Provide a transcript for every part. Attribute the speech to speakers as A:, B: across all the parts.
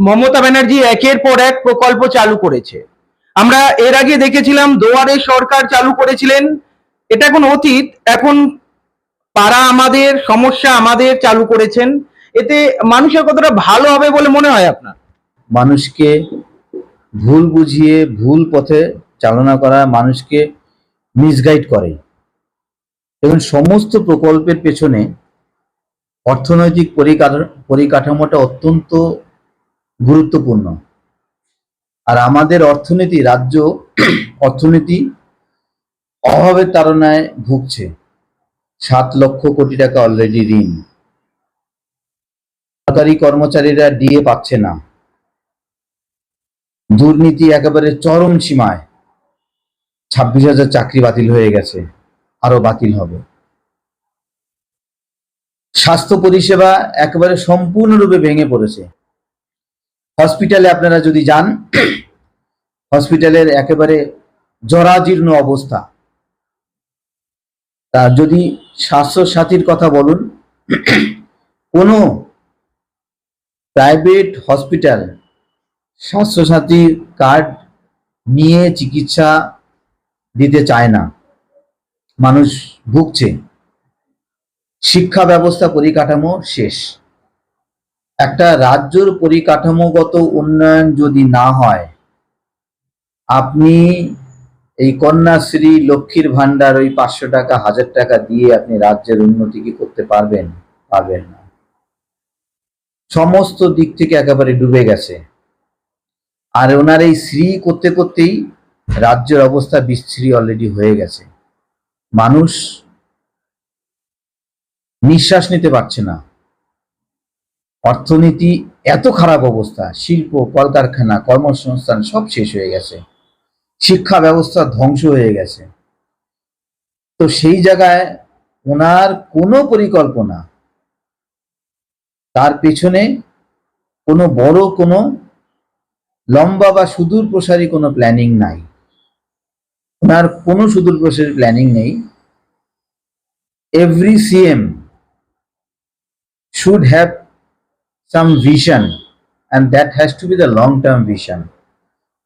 A: মমতা ব্যানার্জি একের পর এক প্রকল্প চালু করেছে। আমরা এর আগে দেখেছিলাম দুয়ারে সরকার চালু করেছিলেন। এটা এখন অতীত। এখন পাড়া আমাদের, সমস্যা আমাদের চালু করেছেন। এতে মানুষের কতটা ভালো হবে বলে মনে হয় আপনার?
B: মানুষকে ভুল বুঝিয়ে, ভুল পথে চালনা করা মানুষকে মিসগাইড করে। এবং সমস্ত প্রকল্পের পেছনে অর্থনৈতিক পরিকাঠামো পরিকাঠামোটা অত্যন্ত গুরুত্বপূর্ণ। আর আমাদের অর্থনীতি, রাজ্য অর্থনীতি অভাবের তাড়নায় ভুগছে। সাত লক্ষ কোটি টাকা অলরেডি ঋণ। সরকারি কর্মচারীরা ডিএ পাচ্ছে না। দুর্নীতি একেবারে চরম সীমায়। ছাব্বিশ হাজার চাকরি বাতিল হয়ে গেছে। আরও বাতিল হবে। স্বাস্থ্য পরিষেবা একেবারে সম্পূর্ণরূপে ভেঙে পড়েছে। হসপিটালে আপনারা যদি যান, হসপিটালের একেবারে জরাজীর্ণ অবস্থা। তা যদি স্বাস্থ্য সাথীর কথা বলুন, কোনো প্রাইভেট হসপিটাল স্বাস্থ্যসাথী কার্ড নিয়ে চিকিৎসা দিতে চায় না। মানুষ ভুগছে। শিক্ষা ব্যবস্থা পরিকাঠামো শেষ। একটা রাজ্যর পরিকাঠামোগত উন্নয়ন যদি না হয়, আপনি এই কন্যাশ্রী লক্ষ্মীর ভান্ডার ওই পাঁচশো টাকা, হাজার টাকা দিয়ে আপনি রাজ্যের উন্নতি কি করতে পারবেন? পারবেন না। সমস্ত দিক থেকে একেবারে ডুবে গেছে। আর ওনার এই শ্রী করতে করতেই রাজ্যের অবস্থা বিশ্রী অলরেডি হয়ে গেছে। মানুষ নিঃশ্বাস নিতে পারছে না। অর্থনীতি এত খারাপ অবস্থা, শিল্প, কলকারখানা, কর্মসংস্থান সব শেষ হয়ে গেছে। শিক্ষা ব্যবস্থা ধ্বংস হয়ে গেছে। তো সেই জায়গায় ওনার কোনো পরিকল্পনা, তার পেছনে কোনো বড়, কোনো লম্বা বা সুদূর প্রসারী কোনো প্ল্যানিং নাই। ওনার কোনো সুদূর প্রসারী প্ল্যানিং নেই। Every CM should have some vision and that has to be the long term vision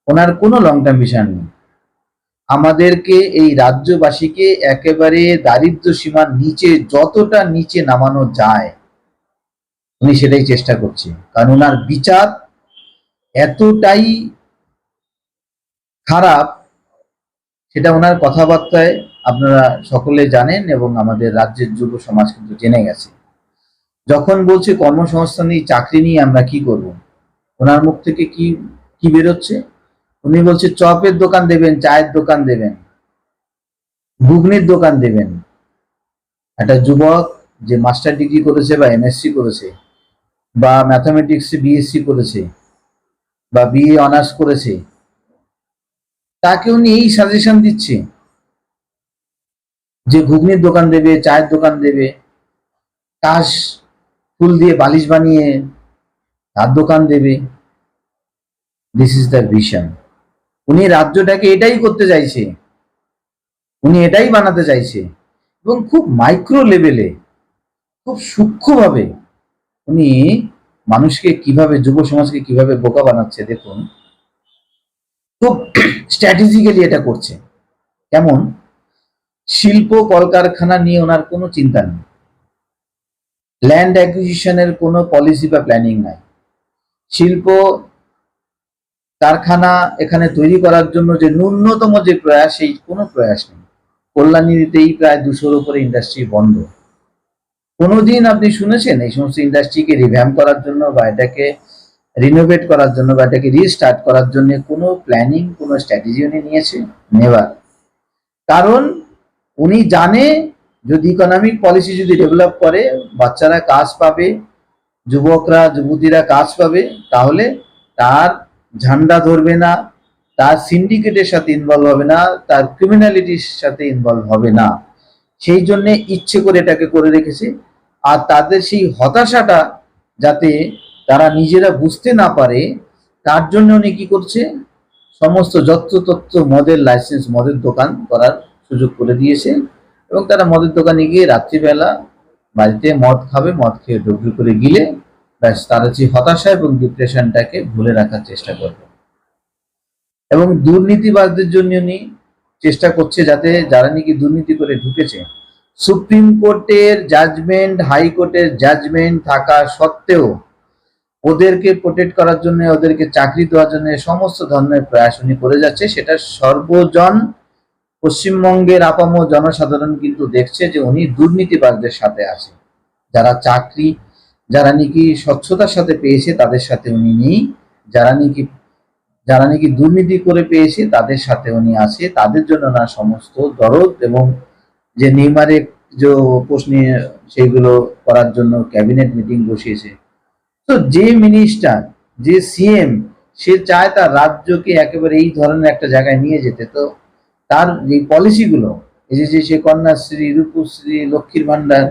B: ওনার কোনো লং টার্ম ভিশন নেই। আমাদেরকে এই রাজ্যবাসীকে একেবারে দারিদ্র সীমার নিচে, যতটা নিচে নামানো যায়, উনি সেটাই চেষ্টা করছে কারণ ওনার বিচার এতটাই খারাপ, সেটা ওনার কথাবার্তায় আপনারা সকলে জানেন এবং আমাদের রাজ্যের যুব সমাজ কিন্তু জেনে গেছে। যখন বলছে কর্মসংস্থান নেই, চাকরি নিয়ে আমরা কি করব? ওনার মুখ থেকে কি কি বেরোচ্ছে? উনি বলছে, চপের দোকান দেবেন, চায়ের দোকান দেবেন, ঘুগনির দোকান দেবেন। একটা যুবক যে মাস্টার ডিগ্রি করেছে বা এমএসসি করেছে, বা ম্যাথামেটিক্সে বিএসসি করেছে, বা বিএ অনার্স করেছে, তাকে উনি এই সাজেশন দিচ্ছে যে ঘুগনির দোকান দেবে, চায়ের দোকান দেবে। কাশ ফুল দিয়ে বালিশ বানিয়ে তার দোকান দেবে। দিস ইজ দ্য ভিশন উনি রাজ্যটাকে এটাই করতে চাইছে। উনি এটাই বানাতে চাইছে। এবং খুব মাইক্রো লেভেলে খুব সূক্ষ্মভাবে উনি মানুষকে কীভাবে, যুব সমাজকে কীভাবে বোকা বানাচ্ছে দেখুন। খুব স্ট্র্যাটেজিক্যালি এটা করছে। কেমন? শিল্প কলকারখানা নিয়ে ওনার কোনো চিন্তা নেই। ল্যান্ড অ্যাকুইজিশনের কোনো পলিসি বা প্ল্যানিং নাই। শিল্প, কারখানা এখানে তৈরি করার জন্য যে ন্যূনতম যে প্রয়াস, সেই কোনো প্রয়াস নেই। কল্যাণীতেই প্রায় দুশোর উপরে ইন্ডাস্ট্রি বন্ধ। কোনোদিন আপনি শুনেছেন এই সমস্ত ইন্ডাস্ট্রিকে রিভ্যাম করার জন্য বা এটাকে রিনোভেট করার জন্য বা এটাকে রিস্টার্ট করার জন্য কোনো প্ল্যানিং কোনো স্ট্র্যাটেজি উনি নিয়েছে নেবার কারণ উনি জানে যদি ইকোনমিক পলিসি যদি ডেভেলপ করে, বাচ্চারা কাজ পাবে, যুবকরা, যুবতীরা কাজ পাবে, তাহলে তার ঝান্ডা ধরবে না, তার সিন্ডিকেটের সাথে ইনভলভ হবে না, তার ক্রিমিনালিটির সাথে ইনভলভ হবে না। সেই জন্যে ইচ্ছে করে এটাকে করে রেখেছে। আর তাদের সেই হতাশাটা যাতে তারা নিজেরা বুঝতে না পারে, তার জন্য উনি কি করছে? সমস্ত যত্রতত্ত্ব মদের লাইসেন্স মদের দোকান করার সুযোগ করে দিয়েছে। এবং তারা মদের দোকানে গিয়ে রাত্রিবেলা বাড়িতে মদ খাবে, মদ খেয়ে ডুবডুব করে গিলে, ব্যাস তারা হচ্ছে হতাশা এবং ডিপ্রেশনটাকে ভুলে রাখার চেষ্টা করবে। এবং দুর্নীতিবাজদের জন্য উনি চেষ্টা করছে যাতে যারা নাকি দুর্নীতি করে ঢুকেছে, সুপ্রিম কোর্টের জাজমেন্ট হাইকোর্টের জাজমেন্ট থাকা সত্ত্বেও ওদেরকে প্রোটেক্ট করার জন্য, ওদেরকে চাকরি দেওয়ার জন্য সমস্ত ধরনের প্রয়াস উনি করে যাচ্ছে। সেটা সর্বজন পশ্চিমবঙ্গের আপাম জনসাধারণ কিন্তু দেখছে যে উনি দুর্নীতিবাজদের সাথে আছে। যারা চাকরি, যারা নাকি স্বচ্ছতার সাথে পেয়েছে, তাদের সাথে উনি নেই। যারা নাকি যারা নাকি দুর্নীতি করে পেয়েছে, তাদের সাথে উনি আছে। তাদের জন্য না সমস্ত দরদ এবং যে নেইমারের যে প্রশ্ন সেইগুলো করার জন্য ক্যাবিনেট মিটিং বসিয়েছে। তো যে মিনিস্টার, যে সিএম, সে চায় তার রাজ্যকে একেবারে এই ধরনের একটা জায়গায় নিয়ে যেতে। তো তার যে পলিসিগুলো এই যে সে কন্যাশ্রী, রূপশ্রী, লক্ষ্মীর ভান্ডার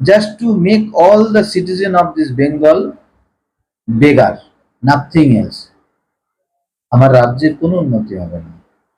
B: just to make all the citizen of this Bengal beggar nothing else আমার রাজ্যের কোনো উন্নতি হবে না।